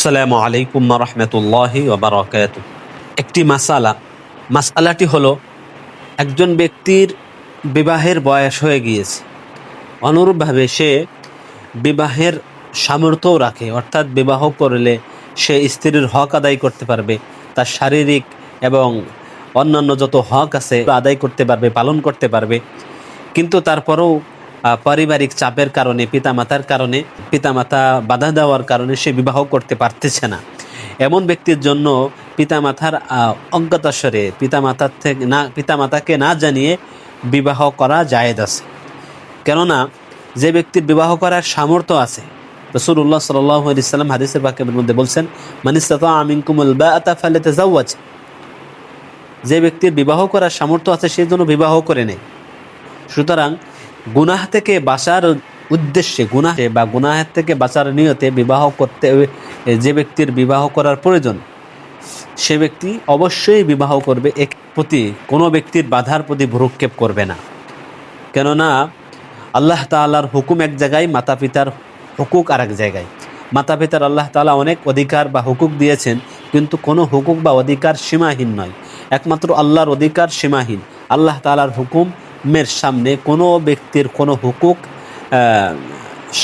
আসসালামু আলাইকুম রহমতুল্লাহি ওবরাকাত একটি মাসালা। মাসালাটি হলো, একজন ব্যক্তির বিবাহের বয়স হয়ে গিয়েছে। অনুরূপভাবে সে বিবাহের সামর্থ্যও রাখে, অর্থাৎ বিবাহ করলে সে স্ত্রীর হক আদায় করতে পারবে, তার শারীরিক এবং অন্যান্য যত হক আছে, আদায় করতে পারবে, পালন করতে পারবে। কিন্তু তারপরেও পারিবারিক চাপের কারণে, পিতামাতার কারণে, পিতামাতা বাধা দেওয়ার কারণে সে বিবাহ করতে পারতেছে না। এমন ব্যক্তির জন্য পিতামাতার অজ্ঞাতাস্বরে পিতামাতার থেকে না, পিতামাতাকে না জানিয়ে বিবাহ করা জায়েজ আছে। কেননা, যে ব্যক্তির বিবাহ করার সামর্থ্য আছে রসুল্লাহ সাল্লাম হাদিসের বাক্যের মধ্যে বলছেন মানিস্তা আমিনকুমুল বা আতা ফালে তেজাওয়াজ যে ব্যক্তির বিবাহ করার সামর্থ্য আছে সেই জন্য বিবাহ করে নেয়। সুতরাং গুনাহ থেকে বাঁচার উদ্দেশ্যে, গুনাহে বা গুনাহের থেকে বাঁচার নিয়তে বিবাহ করতে, যে ব্যক্তির বিবাহ করার প্রয়োজন, সে ব্যক্তি অবশ্যই বিবাহ করবে এক প্রতি কোনো ব্যক্তির বাধার প্রতি ভ্রুক্ষেপ করবে না। কেননা আল্লাহ তাআলার হুকুম এক জায়গায় মাতা পিতার হুকুক আর এক জায়গায়। মাতা পিতার আল্লাহ তালা অনেক অধিকার বা হুকুক দিয়েছেন, কিন্তু কোনো হুকুক বা অধিকার সীমাহীন নয়। একমাত্র আল্লাহর অধিকার সীমাহীন। আল্লাহ তাআলার হুকুমের সামনে কোনো ব্যক্তির কোনো হুকুক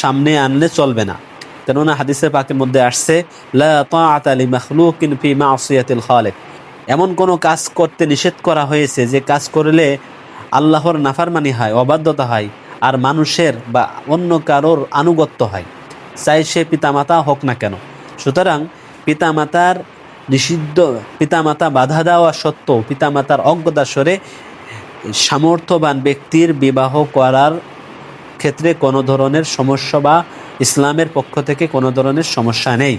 সামনে আনলে চলবে না। কেননা হাদিসের পাকের মধ্যে আসছে এমন কোনো কাজ করতে নিষেধ করা হয়েছে যে কাজ করলে আল্লাহর নাফারমানি হয়, অবাধ্যতা হয়, আর মানুষের বা অন্য কারোর আনুগত্য হয়। চাই সে পিতামাতা হোক না কেন। সুতরাং পিতামাতার নিষিদ্ধ, পিতামাতা বাধা দেওয়া সত্ত্বেও, পিতামাতার অজ্ঞতা সরে সামর্থ্যবান ব্যক্তির বিবাহ করার ক্ষেত্রে কোনো ধরনের সমস্যা বা ইসলামের পক্ষ থেকে কোনো ধরনের সমস্যা নেই।